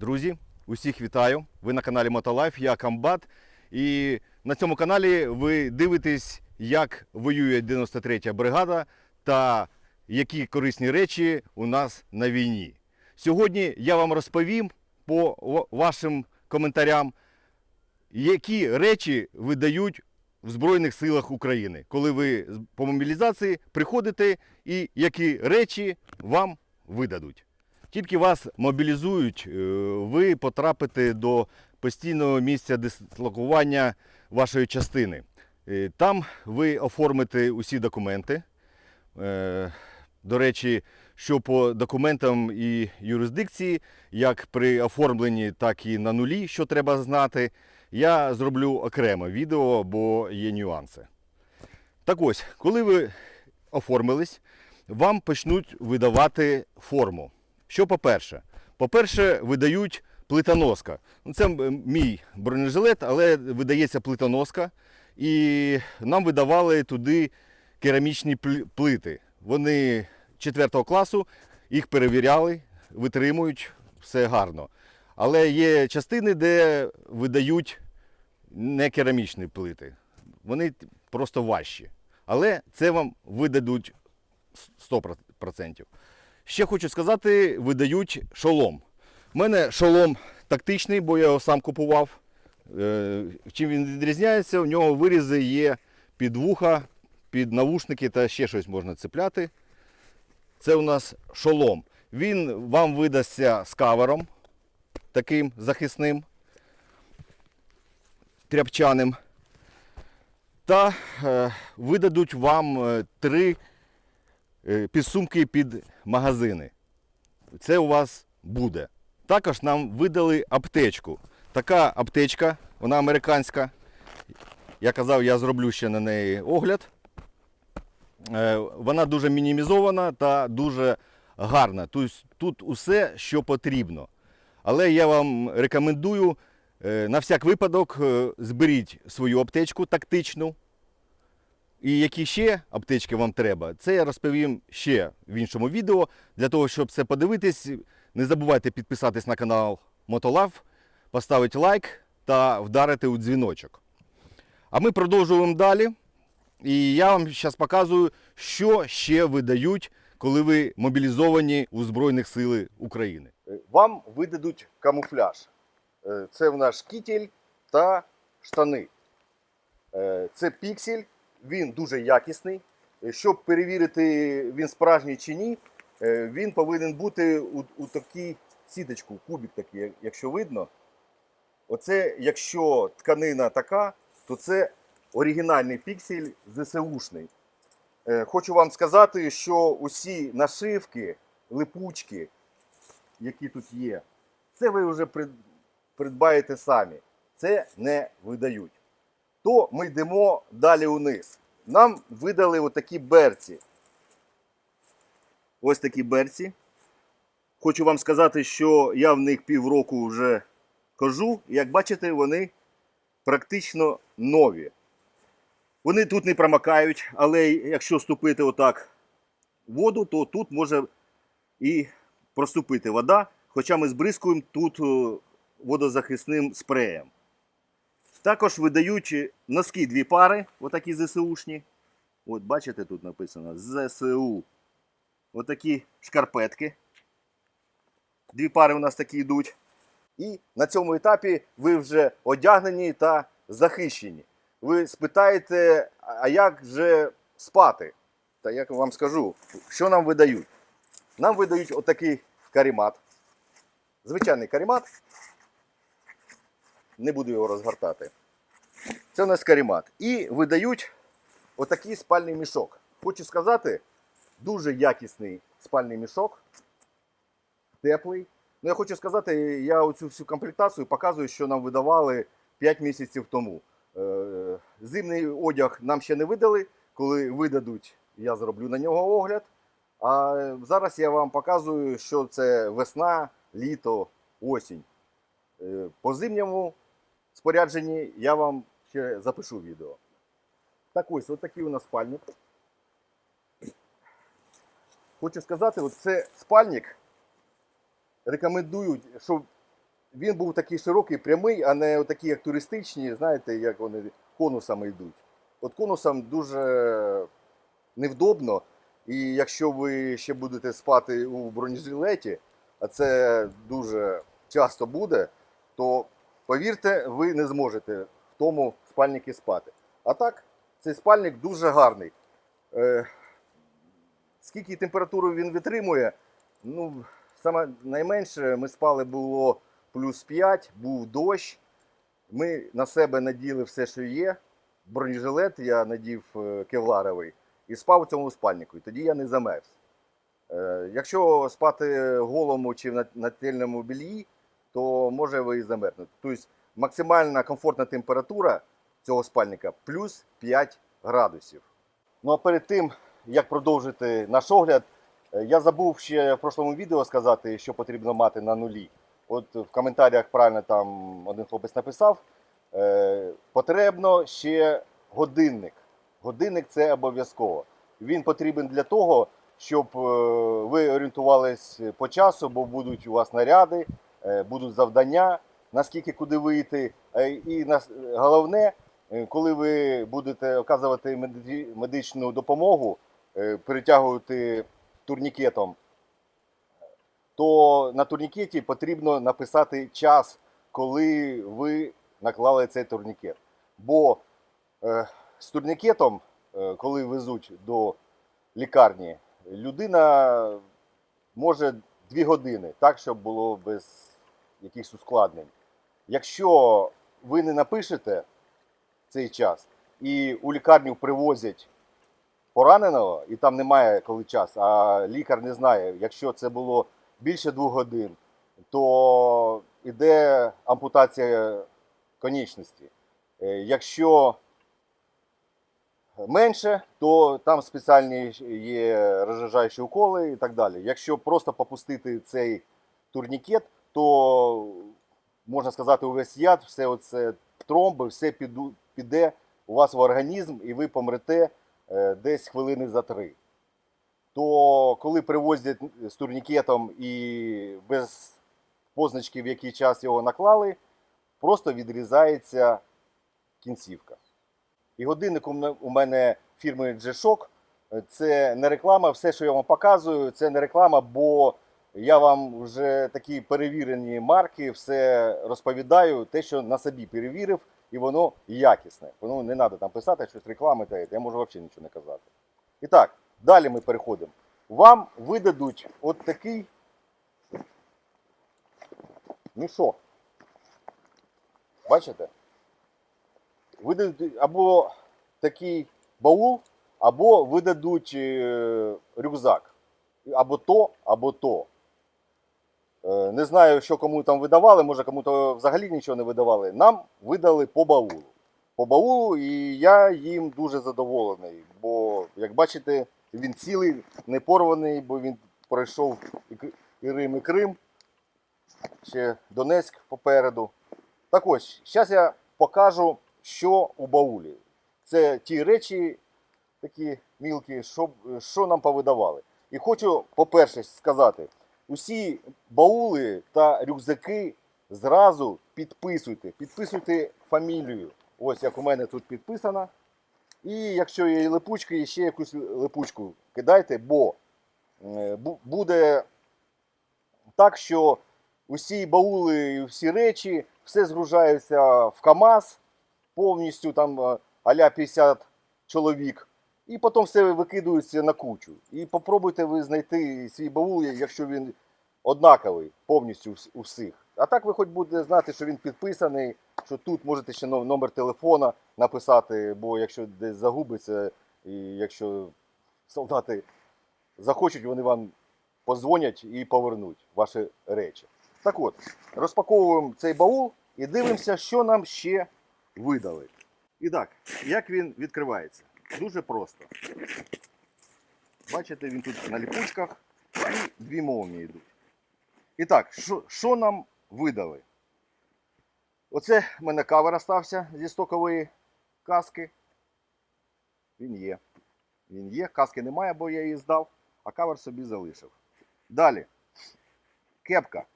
Друзі, усіх вітаю! Ви на каналі Мотолайф, я Камбат. І на цьому каналі ви дивитесь, як воює 93-я бригада та які корисні речі у нас на війні. Сьогодні я вам розповім по вашим коментарям, які речі видають в Збройних силах України, коли ви по мобілізації приходите і які речі вам видадуть. Тільки вас мобілізують, е, ви потрапите до постійного місця дислокування вашої частини. Е, Там ви оформите усі документи. Е, До речі, що по документам і юрисдикції, як при оформленні, так і на нулі, що треба знати, я зроблю окремо відео, бо є нюанси. Так ось, коли ви оформились, вам почнуть видавати форму. Що по-перше? По-перше, видають плитоноска. Ну, Це мій бронежилет, але видається плитоноска. І нам видавали туди керамічні плити. Вони 4 класу, їх перевіряли, витримують, все гарно. Але є частини, де видають не керамічні плити. Вони просто важчі. Але це вам видадуть 100%. Ще хочу сказати, видають шолом. У мене шолом тактичний, бо я його сам купував. Е, Чим він відрізняється? У нього вирізи є під вуха, під навушники та ще щось можна цепляти. Це у нас шолом. Він вам видасться з кавером, таким захисним, тряпчаним. Та е, видадуть вам е, три підсумки під магазини. Це у вас буде. Також нам видали аптечку. Така аптечка, вона американська. Я казав, я зроблю ще на неї огляд. Е, Вона дуже мінімізована та дуже гарна. Тобто тут усе, що потрібно. Але я вам рекомендую е, на всяк випадок е, зберіть свою аптечку тактичну. І які ще аптечки вам треба, це я розповім ще в іншому відео. Для того, щоб це подивитись, не забувайте підписатись на канал Мотолав, поставити лайк та вдарити у дзвіночок. А ми продовжуємо далі. І я вам зараз показую, що ще видають, коли ви мобілізовані у Збройних Сили України. Вам видадуть камуфляж. Е, Це в нас кітель та штани. Е, Це піксель, він дуже якісний. Е, Щоб перевірити, він справжній чи ні, е, він повинен бути у, у такій сіточку, кубик такий, якщо видно. Оце, якщо тканина така, то це оригінальний піксель ЗСУшний. Е, Хочу вам сказати, що усі нашивки, липучки, які тут є, це ви вже придбаєте самі. Це не видають. То ми йдемо далі униз. Нам видали отакі берці. Ось такі берці. Хочу вам сказати, що я в них півроку вже хожу. Як бачите, вони практично нові. Вони тут не промокають, але якщо ступити отак в воду, то тут може і проступити вода. Хоча ми збризкуємо тут е, водозахисним спреєм. Також видають носки дві пари, отакі ЗСУшні. От бачите, тут написано ЗСУ. Отакі шкарпетки. Дві пари у нас такі йдуть. І на цьому етапі ви вже одягнені та захищені. Ви спитаєте, а як же спати? Та як вам скажу, що нам видають? Нам видають отакий карімат. Звичайний карімат. Не буду його розгортати. Це у нас карімат. І видають отакий спальний мішок. Хочу сказати, дуже якісний спальний мішок. Теплий. Ну, я хочу сказати, я оцю всю комплектацію показую, що нам видавали 5 місяців тому. Е, Зимний одяг нам ще не видали. Коли видадуть, я зроблю на нього огляд. А зараз я вам показую, що це весна, літо, осінь. Е, По зимньому спорядженні я вам ще запишу відео. Так ось, от такий у нас спальник. Хочу сказати, це спальник. Рекомендують, щоб він був такий широкий, прямий, а не такі, як туристичні, знаєте, як вони конусами йдуть. От конусом дуже невдобно. І якщо ви ще будете спати у бронежилеті, а це дуже часто буде, то повірте, ви не зможете тому спальнику спати. А так, цей спальник дуже гарний. Е, скільки температуру він витримує? Ну, саме найменше ми спали було плюс 5, був дощ. Ми на себе наділи все, що є. Бронежилет я надів е, кевларовий і спав у цьому спальнику. І тоді я не замерз. Е, якщо спати голому чи в на- нательному бельї, то може ви і замерзнути. Тобто максимальна комфортна температура цього спальника плюс 5 градусів. Ну а перед тим, як продовжити наш огляд, е, я забув ще в прошлому відео сказати, що потрібно мати на нулі. От в коментарях правильно там один хлопець написав. Е, потрібно ще годинник. Годинник це обов'язково. Він потрібен для того, щоб е, ви орієнтувались по часу, бо будуть у вас наряди, е, будуть завдання, наскільки куди вийти. Е, І головне, е, коли ви будете оказувати меди- медичну допомогу, е, перетягувати турнікетом, то на турнікеті потрібно написати час, коли ви наклали цей турнікет. Бо з турнікетом, коли везуть до лікарні, людина може 2 години, так, щоб було без якихось ускладнень. Якщо ви не напишете цей час і у лікарню привозять пораненого, і там немає коли час, а лікар не знає, якщо це було більше двох годин, то йде ампутація конечності. Е, Якщо менше, то там спеціальні є розжижаючі уколи і так далі. Якщо просто попустити цей турнікет, то можна сказати, увесь яд, все оце тромби, все піде у вас в організм, і ви помрете е, десь хвилини за три. То коли привозять з турнікетом і без позначки, в який час його наклали, просто відрізається кінцівка. І годинник у мене- фірми G-Shock. Це не реклама, все, що я вам показую, це не реклама, бо я вам вже такі перевірені марки, все розповідаю, те, що на собі перевірив, і воно якісне. Воно не треба там писати щось реклами та я можу взагалі нічого не казати. І так, далі ми переходимо. Вам видадуть от такий мішок. Бачите? Видадуть або такий баул, або видадуть е, рюкзак. Або то, або то. Е, Не знаю, що кому там видавали, може кому-то взагалі нічого не видавали. Нам видали по баулу. По баулу, і я їм дуже задоволений. Бо, як бачите, він цілий, не порваний, бо він пройшов і Рим, і Крим. Ще Донецьк попереду. Так ось, зараз я покажу, що у баулі. Це ті речі, такі мілкі, що, що нам повидавали. І хочу, по-перше, сказати: усі баули та рюкзаки зразу підписуйте. Підписуйте фамілію. Ось як у мене тут підписано. І якщо є липучки, ще якусь липучку кидайте, бо е, буде так, що усі баули і всі речі, все згружається в КАМАЗ, повністю там е, аля 50 чоловік, і потім все викидується на кучу. І попробуйте ви знайти свій баул, якщо він однаковий повністю у всіх. А так ви хоч будете знати, що він підписаний, що тут можете ще номер телефона написати, бо якщо десь загубиться, і якщо солдати захочуть, вони вам позвонять і повернуть ваші речі. Так от, розпаковуємо цей баул і дивимося, що нам ще видали. І так, як він відкривається? Дуже просто. Бачите, він тут на ліпучках і дві молнії йдуть. І так, що, нам видали? Оце в мене кавер остався зі стокової каски. Він є. Він є, каски немає, бо я її здав, а кавер собі залишив. Далі. Кепка.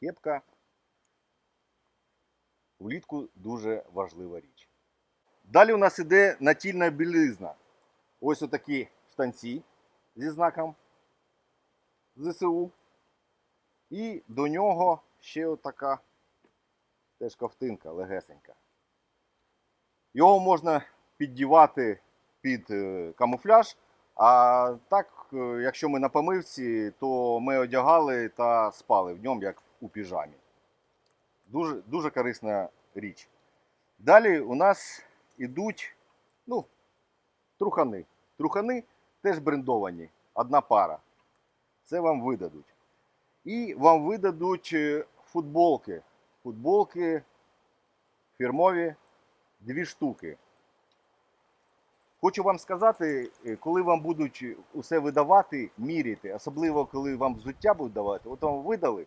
Кепка влітку дуже важлива річ. Далі у нас іде натільна білизна. Ось отакі штанці зі знаком ЗСУ. І до нього ще отака теж ковтинка легесенька. Його можна піддівати під е, камуфляж. А так, е, якщо ми на помивці, то ми одягали та спали в ньому, як у піжамі. Дуже, дуже корисна річ. Далі у нас ідуть ну, трухани. Трухани теж брендовані, одна пара. Це вам видадуть. І вам видадуть е, футболки. Футболки фірмові дві штуки. Хочу вам сказати, е, коли вам будуть усе видавати, міряти, особливо коли вам взуття будуть давати, от вам видали,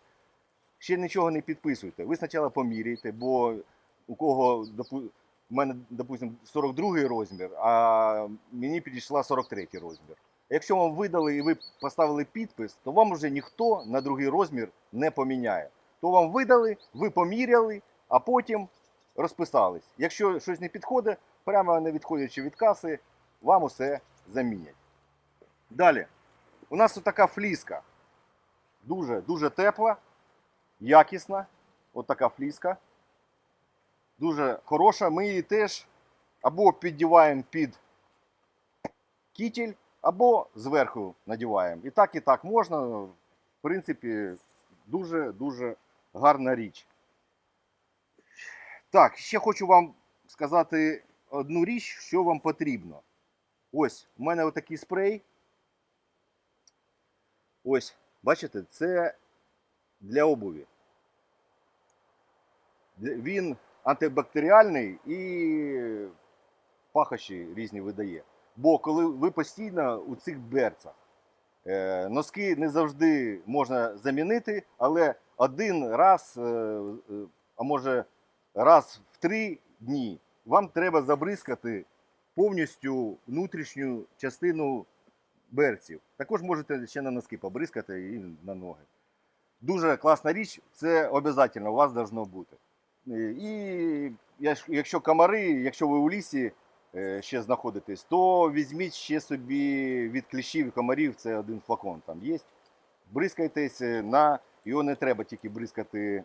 ще нічого не підписуйте. Ви спочатку поміряйте, бо у кого, у мене, допустимо, 42 розмір, а мені підійшла 43 розмір. Якщо вам видали і ви поставили підпис, то вам вже ніхто на другий розмір не поміняє. То вам видали, ви поміряли, а потім розписались. Якщо щось не підходить, прямо не відходячи від каси, вам усе замінять. Далі. У нас тут така фліска. Дуже, дуже тепла, якісна. От така фліска. Дуже хороша. Ми її теж або піддіваємо під кітель, або зверху надіваємо. І так, і так можна. В принципі, дуже-дуже гарна річ. Так, ще хочу вам сказати одну річ, що вам потрібно. Ось, у мене отакий спрей. Ось, бачите, це для обуві. Він антибактеріальний і пахощі різні видає. Бо коли ви постійно у цих берцах, е, носки не завжди можна замінити, але один раз, е, е, а може раз в три дні вам треба забризкати повністю внутрішню частину берців. Також можете ще на носки побризкати і на ноги. Дуже класна річ, це обов'язково у вас должно бути. Е, І якщо комари, якщо ви у лісі е, ще знаходитесь, то візьміть ще собі від кліщів і комарів, це один флакон там є. Бризкайтесь е, на, його не треба тільки бризкати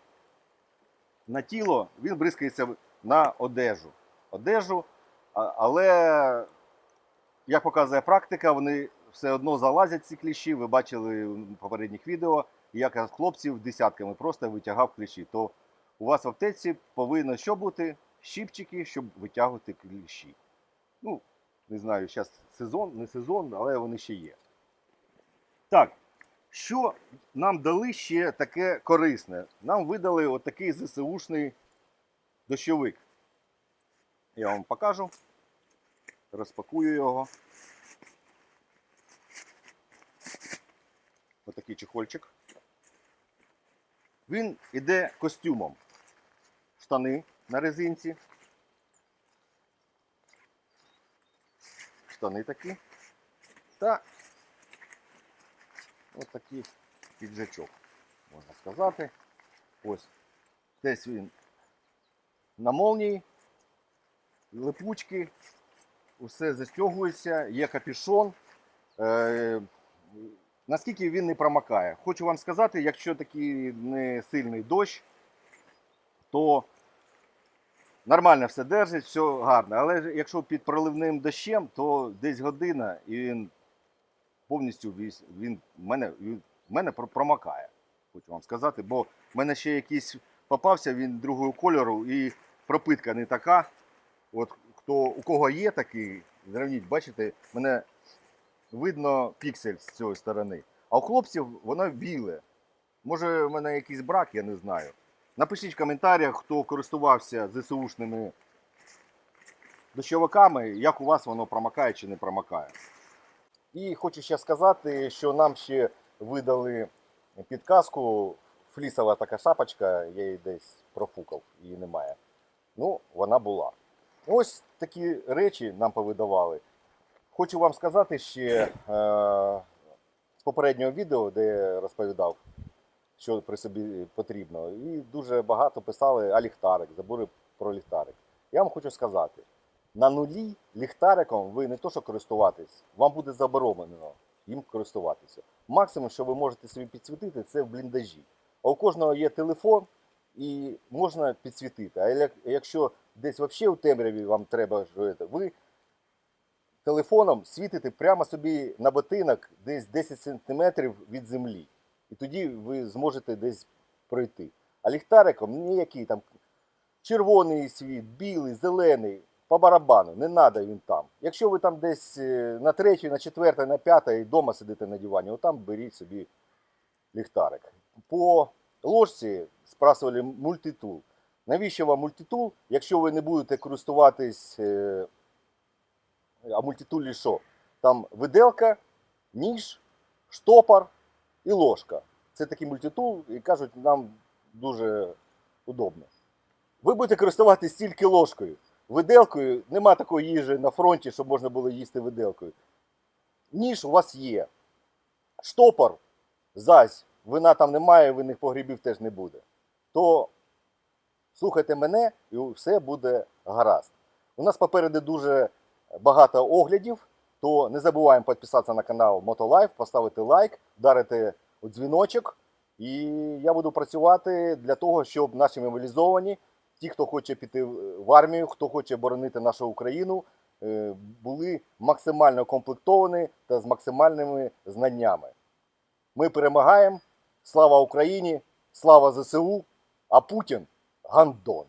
на тіло, він бризкається на одежу. Одежу, але, як показує практика, вони все одно залазять ці кліщі. Ви бачили в попередніх відео, як хлопців десятками просто витягав кліщі. То у вас в аптеці повинно що бути? Щіпчики, щоб витягувати кліщі. Ну, не знаю, зараз сезон, не сезон, але вони ще є. Так, що нам дали ще таке корисне? Нам видали отакий ЗСУшний дощовик. Я вам покажу. Розпакую його. Отакий чехольчик. Він іде костюмом. Штани на резинці. Штани такі. Та ось такий піджачок, можна сказати. Ось. Десь він на молнії, липучки, усе застягується, є капюшон. Е, наскільки він не промокає. Хочу вам сказати, якщо такий не сильний дощ, то нормально все держить, все гарно. Але якщо під проливним дощем, то десь година і він повністю він мене, він, мене про- промокає. Хочу вам сказати, бо в мене ще якийсь попався, він другого кольору і пропитка не така. От хто, у кого є такий, зравніть, бачите, мене видно піксель з цієї сторони. А у хлопців воно біле. Може, в мене якийсь брак, я не знаю. Напишіть в коментарях, хто користувався ЗСУшними дощовиками, як у вас воно промокає чи не промокає. І хочу ще сказати, що нам ще видали підказку. Флісова така шапочка, я її десь профукав, її немає. Ну, вона була. Ось такі речі нам повидавали. Хочу вам сказати ще е, з попереднього відео, де я розповідав, що при собі потрібно. І дуже багато писали а ліхтарик, забули про ліхтарик. Я вам хочу сказати: на нулі ліхтариком ви не то, що користуватись, вам буде заборонено їм користуватися. Максимум, що ви можете собі підсвітити, це в бліндажі. А у кожного є телефон і можна підсвітити. А якщо десь взагалі у темряві вам треба, ви телефоном світите прямо собі на ботинок десь 10 см від землі. І тоді ви зможете десь пройти. А ліхтариком ніякий там червоний світ, білий, зелений, по барабану, не треба він там. Якщо ви там десь е, на третій, на четвертій, на п'ятій вдома сидите на дивані, отам беріть собі ліхтарик. По ложці спрашували мультитул. Навіщо вам мультитул, якщо ви не будете користуватись, е, а мультитулі що? Там виделка, ніж, штопор і ложка. Це такий мультитул, і кажуть, нам дуже удобно. Ви будете користуватись тільки ложкою. Виделкою нема такої їжі на фронті, щоб можна було їсти виделкою. Ніж у вас є. Штопор, зась, вина там немає, винних погрібів теж не буде. То слухайте мене і все буде гаразд. У нас попереду дуже багато оглядів, то не забуваємо підписатися на канал Мотолайф, поставити лайк, вдарити у дзвіночок. І я буду працювати для того, щоб наші мобілізовані, ті, хто хоче піти в армію, хто хоче боронити нашу Україну, е, були максимально комплектовані та з максимальними знаннями. Ми перемагаємо. Слава Україні! Слава ЗСУ! А Путін гандон!